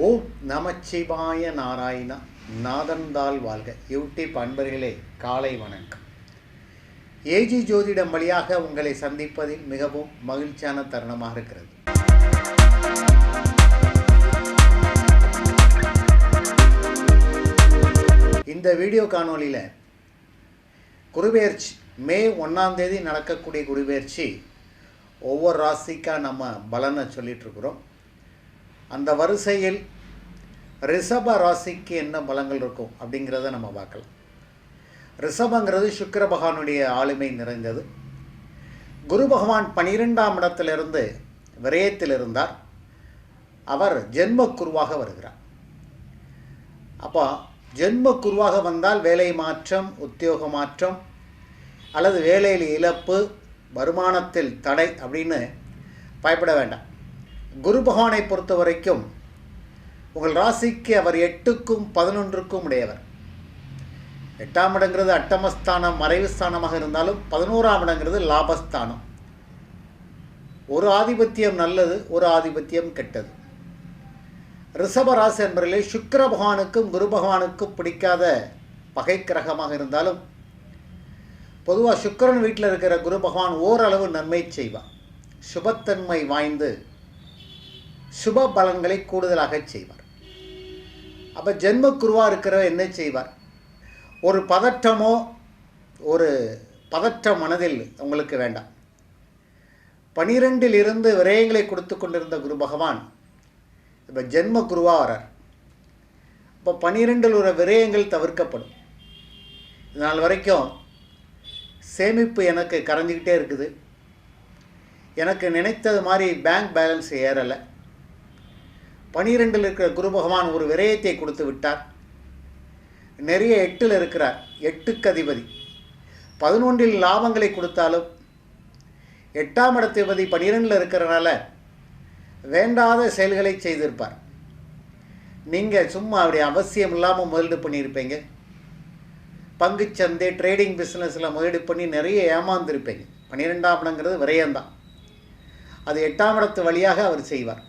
ஓம் நமச்சிவாய நாராயணா நாதந்தாள் வாழ்க. யூடியூப் அன்பர்களே காலை வணக்கம். ஏஜி ஜோதிடம் வழியாக உங்களை சந்திப்பதில் மிகவும் மகிழ்ச்சியான தருணமாக இருக்கிறது. இந்த வீடியோ காணொலியில் குருபெயர்ச்சி மே ஒன்றாம் தேதி நடக்கக்கூடிய குருபெயர்ச்சி ஒவ்வொரு ராசிக்காக நம்ம பலனை சொல்லிகிட்ருக்குறோம் இருக்கிறோம். அந்த வரிசையில் ரிஷப ராசிக்கு என்ன பலங்கள் இருக்கும் அப்படிங்கிறத நம்ம பார்க்கலாம். ரிஷபங்கிறது சுக்கர பகவானுடைய ஆளுமை நிறைந்தது. குரு பகவான் பனிரெண்டாம் இடத்திலிருந்து விரயத்தில் இருந்தார். அவர் ஜென்ம குருவாக வருகிறார். அப்போ ஜென்ம குருவாக வந்தால் வேலை மாற்றம் உத்தியோக மாற்றம் அல்லது வேலையில் இழப்பு வருமானத்தில் தடை அப்படின்னு பயப்பட வேண்டாம். குரு பகவானை பொறுத்த வரைக்கும் உங்கள் ராசிக்கு அவர் எட்டுக்கும் பதினொன்றுக்கும் உடையவர். எட்டாம் இடங்கிறது அட்டமஸ்தானம் மறைவு ஸ்தானமாக இருந்தாலும் பதினோராம் இடங்கிறது லாபஸ்தானம். ஒரு ஆதிபத்தியம் நல்லது ஒரு ஆதிபத்தியம் கெட்டது. ரிஷப ராசி என்பதிலே சுக்கிர பகவானுக்கும் குரு பகவானுக்கும் பிடிக்காத பகை கிரகமாக இருந்தாலும் பொதுவாக சுக்கரன் வீட்டில் இருக்கிற குரு பகவான் ஓரளவு நன்மை செய்வார். சுபத்தன்மை வாய்ந்து சுப பலன்களை கூடுதலாக செய்வார். அப்போ ஜென்ம குருவாக இருக்கிறவர் என்ன செய்வார்? ஒரு பதற்றமோ ஒரு பதற்ற மனதில் உங்களுக்கு வேண்டாம். பனிரெண்டில் இருந்து விரயங்களை கொடுத்து கொண்டிருந்த குரு பகவான் இப்போ ஜென்ம குருவாக வரார் இப்போ பனிரெண்டில் உள்ள விரயங்கள் தவிர்க்கப்படும். இதனால் நாள் வரைக்கும் சேமிப்பு எனக்கு கரைஞ்சிக்கிட்டே இருக்குது. எனக்கு நினைத்தது மாதிரி பேங்க் பேலன்ஸ் ஏறலை. பனிரெண்டில் இருக்கிற குரு பகவான் ஒரு விரயத்தை கொடுத்து விட்டார். நிறைய எட்டில் இருக்கிறார். எட்டுக்கு அதிபதி. பதினொன்றில் லாபங்களை கொடுத்தாலும் எட்டாம் இடத்திபதி பனிரெண்டில் இருக்கிறனால வேண்டாத செயல்களை செய்திருப்பார். நீங்கள் சும்மா அப்படி அவசியம் இல்லாமல் முதலீடு பண்ணியிருப்பீங்க. பங்குச்சந்தை ட்ரேடிங் பிஸ்னஸில் முதலீடு பண்ணி நிறைய ஏமாந்துருப்பீங்க. பன்னிரெண்டாம் இடங்கிறது விரயம்தான். அது எட்டாம் இடத்து வழியாக அவர் செய்வார்.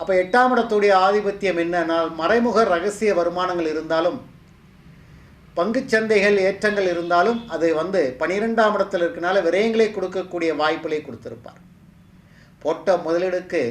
அப்போ எட்டாம் இடத்துடைய ஆதிபத்தியம் என்னன்னால் மறைமுக ரகசிய வருமானங்கள் இருந்தாலும் பங்குச்சந்தைகள் ஏற்றங்கள் இருந்தாலும் அது வந்து பனிரெண்டாம் இடத்தில் இருக்கனால விரயங்களை கொடுக்கக்கூடிய வாய்ப்புகளை கொடுத்துருப்பார். போட்ட முதலீடுக்கு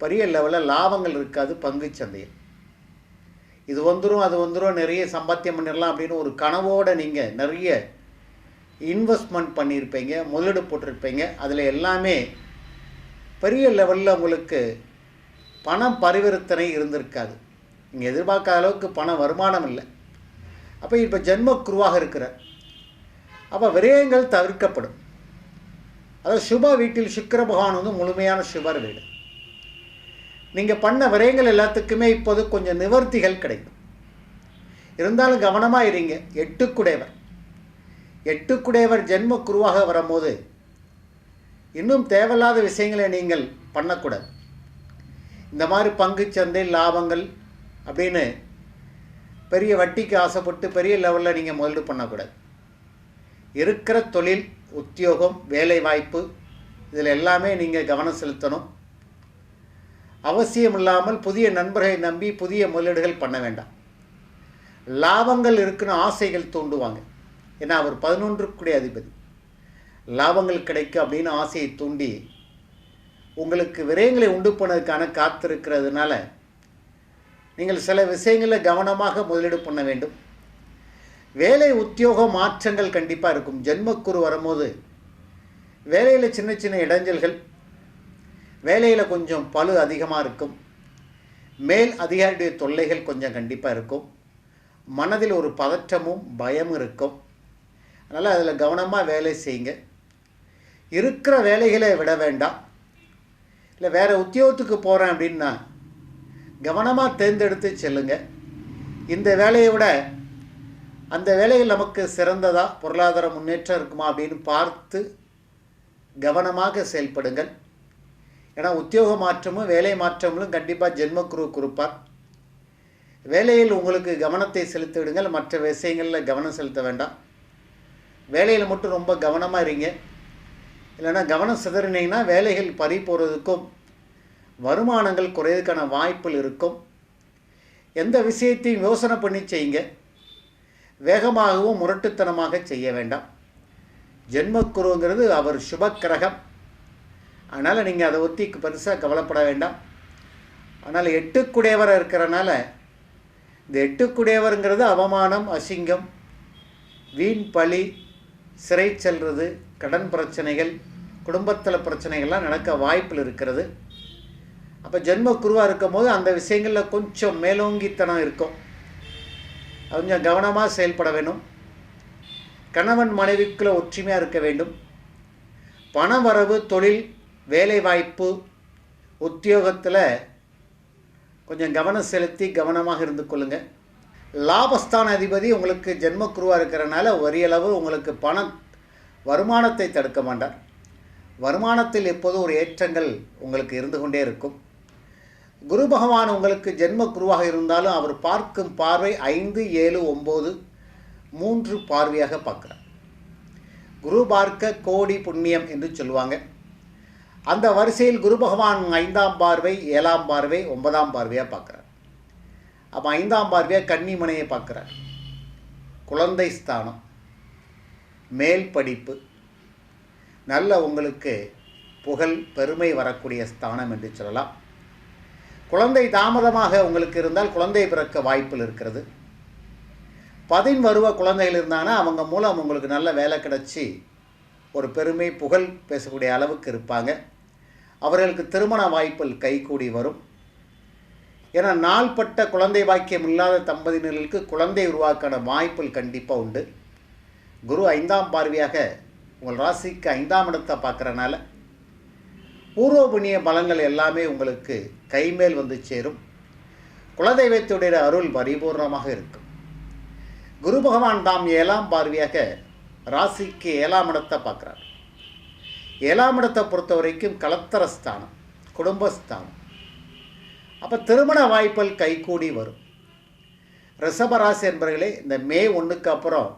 பெரிய லெவலில் லாபங்கள் இருக்காது பங்குச்சந்தையில் இது வந்துடும் அது வந்துடும் நிறைய சம்பாத்தியம் பண்ணிடலாம் அப்படின்னு ஒரு கனவோடு நீங்கள் நிறைய இன்வெஸ்ட்மெண்ட் பண்ணியிருப்பீங்க முதலீடு போட்டிருப்பீங்க. அதில் எல்லாமே பெரிய லெவலில் உங்களுக்கு பணம் பரிவர்த்தனை இருந்திருக்காது. நீங்கள் எதிர்பார்க்காத அளவுக்கு பண வருமானம் இல்லை. அப்போ இப்போ ஜென்ம குருவாக இருக்கிறார். அப்போ விரயங்கள் தவிர்க்கப்படும். அதாவது சுப வீட்டில் சுக்கர பகவான் வந்து முழுமையான சுபர் வீடு. நீங்கள் பண்ண விரயங்கள் எல்லாத்துக்குமே இப்போது கொஞ்சம் நிவர்த்திகள் கிடைக்கும். இருந்தாலும் கவனமாக இருங்க எட்டுக்குடையவர். எட்டுக்குடையவர் ஜென்ம குருவாக வரும்போது இன்னும் தேவையில்லாத விஷயங்களை நீங்கள் பண்ணக்கூடாது. இந்த மாதிரி பங்கு சந்தை லாபங்கள் அப்படின்னு பெரிய வட்டிக்கு ஆசைப்பட்டு பெரிய லெவலில் நீங்கள் முதலீடு பண்ணக்கூடாது. இருக்கிற தொழில் உத்தியோகம் வேலை வாய்ப்பு இதில் எல்லாமே நீங்கள் கவனம் செலுத்தணும். அவசியம் இல்லாமல் புதிய நண்பர்களை நம்பி புதிய முதலீடுகள் பண்ண வேண்டாம். லாபங்கள் இருக்குன்னு ஆசைகள் தூண்டுவாங்க. ஏன்னா அவர் பதினொன்றுக்குடைய அதிபதி. லாபங்கள் கிடைக்கும் அப்படின்னு ஆசையை தூண்டி உங்களுக்கு விரயங்களை உண்டு பண்ணதுக்கான காத்திருக்கிறதுனால நீங்கள் சில விஷயங்களில் கவனமாக முதலீடு பண்ண வேண்டும். வேலை உத்தியோக மாற்றங்கள் கண்டிப்பாக இருக்கும். ஜென்மக்குரு வரும்போது வேலையில் சின்ன சின்ன இடைஞ்சல்கள் வேலையில் கொஞ்சம் பழு அதிகமாக இருக்கும். மேல் அதிகாரியுடைய தொல்லைகள் கொஞ்சம் கண்டிப்பாக இருக்கும். மனதில் ஒரு பதற்றமும் பயமும் இருக்கும். அதனால் அதில் கவனமாக வேலை செய்யுங்க. இருக்கிற வேலைகளை விட வேண்டாம். இல்லை வேறு உத்தியோகத்துக்கு போகிறேன் அப்படின்னா கவனமாக தேர்ந்தெடுத்து செல்லுங்க. இந்த வேலையை விட அந்த வேலையில் நமக்கு சிறந்ததா பொருளாதார முன்னேற்றம் இருக்குமா அப்படின்னு பார்த்து கவனமாக செயல்படுங்கள். ஏன்னா உத்தியோக மாற்றமும் வேலை மாற்றங்களும் கண்டிப்பாக ஜென்மக்குரு கொடுப்பார். வேலையில் உங்களுக்கு கவனத்தை செலுத்திவிடுங்கள் மற்ற விஷயங்களில் கவனம் செலுத்த வேண்டாம். வேலையில் மட்டும் ரொம்ப கவனமாக இருங்க. இல்லைன்னா கவனம் சிதறினீங்கன்னா வேலைகள் பறி போகிறதுக்கும் வருமானங்கள் குறையதுக்கான வாய்ப்புகள் இருக்கும். எந்த விஷயத்தையும் யோசனை பண்ணி செய்யுங்க. வேகமாகவும் முரட்டுத்தனமாக செய்ய வேண்டாம். ஜென்மக்குருங்கிறது அவர் சுபக்கிரகம். அதனால் நீங்கள் அதை ஒத்தி பெருசாக கவலைப்பட வேண்டாம். ஆனால் எட்டுக்குடையவராக இருக்கிறனால இந்த எட்டுக்குடையவருங்கிறது அவமானம் அசிங்கம் வீண் பழி சிறை செல்வது கடன் பிரச்சனைகள் குடும்பத்தில் பிரச்சனைகள்லாம் நடக்க வாய்ப்பில் இருக்கிறது. அப்போ ஜென்ம குருவாக இருக்கும் போது அந்த விஷயங்களில் கொஞ்சம் மேலோங்கித்தனம் இருக்கும். கொஞ்சம் கவனமாக செயல்பட வேண்டும் கணவன் மனைவிக்குள்ள ஒற்றுமையாக இருக்க வேண்டும். பண வரவு தொழில் வேலைவாய்ப்பு உத்தியோகத்தில் கொஞ்சம் கவனம் செலுத்தி கவனமாக இருந்து கொள்ளுங்கள் லாபஸ்தான அதிபதி உங்களுக்கு ஜென்மக்குருவாக இருக்கிறனால ஒரியளவு உங்களுக்கு பணம் வருமானத்தை தடுக்க மாட்டார். வருமானத்தில் எப்போதும் ஒரு ஏற்றங்கள் உங்களுக்கு இருந்து கொண்டே இருக்கும். குரு பகவான் உங்களுக்கு ஜென்ம குருவாக இருந்தாலும் அவர் பார்க்கும் பார்வை ஐந்து ஏழு ஒம்பது மூன்று பார்வையாக பார்க்குறார். குரு பார்க்க கோடி புண்ணியம் என்று சொல்லுவாங்க. அந்த வரிசையில் குரு பகவான் ஐந்தாம் பார்வை ஏழாம் பார்வை ஒன்பதாம் பார்வையாக பார்க்குறார். அப்போ ஐந்தாம் பார்வையாக கன்னிமனையை பார்க்குறார். குழந்தை ஸ்தானம் மேல் படிப்பு நல்ல உங்களுக்கு புகழ் பெருமை வரக்கூடிய ஸ்தானம் என்று சொல்லலாம். குழந்தை தாமதமாக உங்களுக்கு இருந்தால் குழந்தை பிறக்க வாய்ப்பில் இருக்கிறது. பதின் வருவ குழந்தைகள் இருந்தாங்கன்னா அவங்க மூலம் உங்களுக்கு நல்ல வேலை கிடச்சி ஒரு பெருமை புகழ் பேசக்கூடிய அளவுக்கு இருப்பாங்க. அவர்களுக்கு திருமண வாய்ப்பில் கைகூடி வரும். ஏன்னா நாள்பட்ட குழந்தை பாக்கியம் இல்லாத தம்பதியினர்களுக்கு குழந்தை உருவாக்கான வாய்ப்புகள் கண்டிப்பாக உண்டு. குரு ஐந்தாம் பார்வையாக உங்கள் ராசிக்கு ஐந்தாம் இடத்தை பார்க்குறனால பூர்வ புண்ணிய பலங்கள் எல்லாமே உங்களுக்கு கைமேல் வந்து சேரும். குலதெய்வத்துடைய அருள் பரிபூர்ணமாக இருக்கும். குரு பகவான் தாம் ஏழாம் பார்வையாக ராசிக்கு ஏழாம் இடத்தை பார்க்குறார். ஏழாம் இடத்தை பொறுத்த வரைக்கும் கலத்தரஸ்தானம் குடும்பஸ்தானம். அப்போ திருமண வாய்ப்புகள் கைகூடி வரும். ரிஷபராசி என்பவர்களே இந்த மே ஒன்றுக்கு அப்புறம்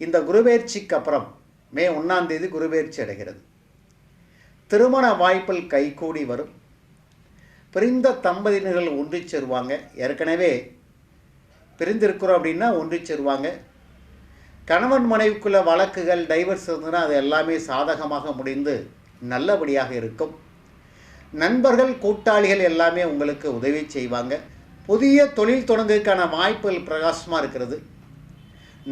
இந்த குருபெயர்ச்சிக்கு அப்புறம் மே ஒன்றாம் தேதி குருபெயர்ச்சி அடைகிறது. திருமண வாய்ப்பில் கைகூடி வரும். பிரிந்த தம்பதியினர்கள் ஒன்று சேருவாங்க. ஏற்கனவே பிரிந்திருக்கிறோம் அப்படின்னா ஒன்று சேருவாங்க. கணவன் மனைவிக்குள்ள வழக்குகள் டைவர்ஸ் இருந்ததுன்னா அது எல்லாமே சாதகமாக முடிந்து நல்லபடியாக இருக்கும். நண்பர்கள் கூட்டாளிகள் எல்லாமே உங்களுக்கு உதவி செய்வாங்க. புதிய தொழில் தொடங்குக்கான வாய்ப்புகள் பிரகாசமாக இருக்கிறது.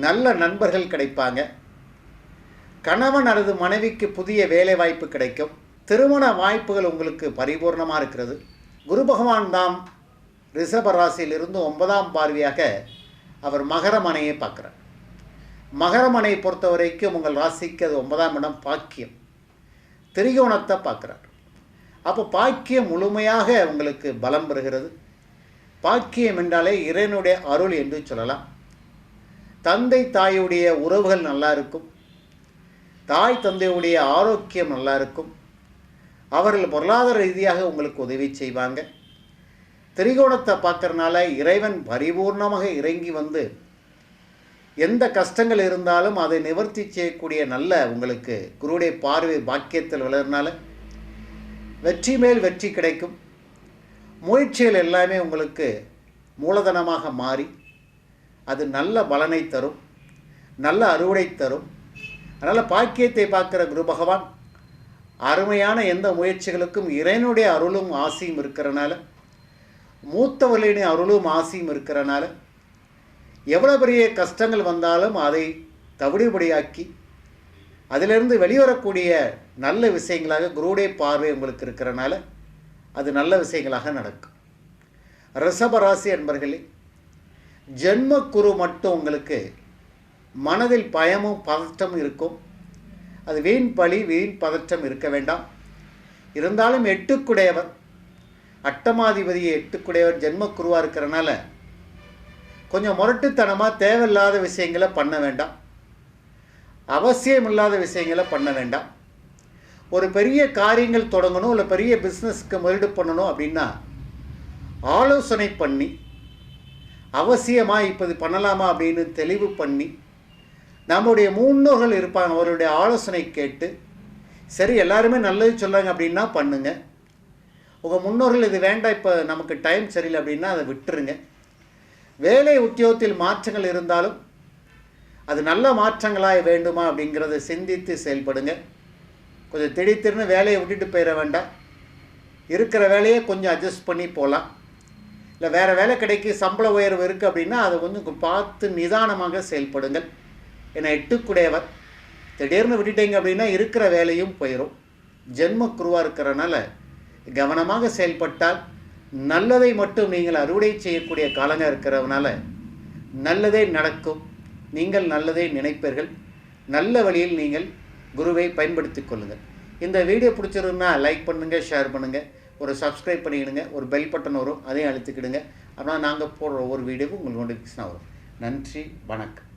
நல்ல நண்பர்கள் கிடைப்பாங்க. கணவன் அல்லது மனைவிக்கு புதிய வேலை வாய்ப்பு கிடைக்கும். திருமண வாய்ப்புகள் உங்களுக்கு பரிபூர்ணமாக இருக்கிறது. குரு பகவான் தாம் ரிஷப ராசியிலிருந்து ஒன்பதாம் பார்வையாக அவர் மகரமனையை பார்க்குறார். மகரமனையை பொறுத்த வரைக்கும் உங்கள் ராசிக்கு அது ஒன்பதாம் இடம் பாக்கியம். திரிகோணத்தை பார்க்குறார். அப்போ பாக்கியம் முழுமையாக உங்களுக்கு பலம் பெறுகிறது. பாக்கியம் என்றாலே இறைனுடைய அருள் என்று சொல்லலாம். தந்தை தாயுடைய உறவுகள் நல்லா இருக்கும். தாய் தந்தையுடைய ஆரோக்கியம் நல்லா இருக்கும் அவர்கள் பொருளாதார ரீதியாக உங்களுக்கு உதவி செய்வாங்க. திரிகோணத்தை பார்க்கறனால இறைவன் பரிபூர்ணமாக இறங்கி வந்து எந்த கஷ்டங்கள் இருந்தாலும் அதை நிவர்த்தி செய்யக்கூடிய நல்ல உங்களுக்கு குருடைய பார்வை பாக்கியத்தில் வளர்னால வெற்றி மேல் வெற்றி கிடைக்கும். முயற்சிகள் எல்லாமே உங்களுக்கு மூலதனமாக மாறி அது நல்ல பலனை தரும். நல்ல அறுவடை தரும். அதனால் பாக்கியத்தை பார்க்குற குரு பகவான் அருமையான எந்த முயற்சிகளுக்கும் இறைனுடைய அருளும் ஆசையும் இருக்கிறனால மூத்தவர்களின் அருளும் ஆசையும் இருக்கிறனால எவ்வளோ பெரிய கஷ்டங்கள் வந்தாலும் அதை தவிடுபடியாக்கி அதிலிருந்து வெளிவரக்கூடிய நல்ல விஷயங்களாக குருடே பார்வை உங்களுக்கு இருக்கிறனால அது நல்ல விஷயங்களாக நடக்கும். ரிஷபராசி என்பர்களே ஜென்ம குரு மட்டும் உங்களுக்கு மனதில் பயமும் பதற்றமும் இருக்கும். அது வீண் பழி வீண் பதற்றம் இருக்க வேண்டாம். இருந்தாலும் எட்டுக்குடையவர் அட்டமாதிபதியை எட்டுக்குடையவர் ஜென்ம குருவாக இருக்கிறனால கொஞ்சம் முரட்டுத்தனமாக தேவையில்லாத விஷயங்களை பண்ண வேண்டாம். அவசியம் இல்லாத விஷயங்களை பண்ண வேண்டாம். ஒரு பெரிய காரியங்கள் தொடங்கணும் இல்லை பெரிய பிஸ்னஸ்க்கு முதலீடு பண்ணணும் அப்படின்னா ஆலோசனை பண்ணி அவசியமாக இப்போ இது பண்ணலாமா அப்படின்னு தெளிவு பண்ணி நம்முடைய முன்னோர்கள் இருப்பாங்க அவருடைய ஆலோசனை கேட்டு சரி எல்லாருமே நல்லது சொல்கிறாங்க அப்படின்னா பண்ணுங்க. உங்கள் முன்னோர்கள் இது வேண்டாம் இப்போ நமக்கு டைம் சரியில்லை அப்படின்னா அதை விட்டுருங்க. வேலை உத்தியோகத்தில் மாற்றங்கள் இருந்தாலும் அது நல்ல மாற்றங்களாக வேண்டுமா அப்படிங்கிறத சிந்தித்து செயல்படுங்க. கொஞ்சம் திடீர்னு வேலையை விட்டுட்டு போயிட வேண்டாம். இருக்கிற வேலையை கொஞ்சம் அட்ஜஸ்ட் பண்ணி போகலாம். இல்லை வேறு வேலை கிடைக்கு சம்பள உயர்வு இருக்குது அப்படின்னா அதை கொஞ்சம் பார்த்து நிதானமாக செயல்படுங்கள். ஏன்னா எட்டுக்குடையவர் திடீர்னு விட்டுட்டீங்க அப்படின்னா இருக்கிற வேலையும் போயிடும் ஜென்ம குருவாக இருக்கிறனால கவனமாக செயல்பட்டால் நல்லதை மட்டும் நீங்கள் அறுவடை செய்யக்கூடிய காலங்க இருக்கிறதுனால நல்லதே நடக்கும். நீங்கள் நல்லதை நினைப்பீர்கள். நல்ல வழியில் நீங்கள் குருவை பயன்படுத்திக் கொள்ளுங்கள். இந்த வீடியோ பிடிச்சிருந்தா லைக் பண்ணுங்கள் ஷேர் பண்ணுங்கள் ஒரு சப்ஸ்கிரைப் பண்ணிக்கிடுங்க. ஒரு பெல் பட்டன் வரும். அதையும் அழுத்திக்கிடுங்க. அப்படின்னா நாங்கள் போடுற ஒவ்வொரு வீடியோவும் உங்களுக்கு நோட்டிஃபிகேஷன் வரும். நன்றி வணக்கம்.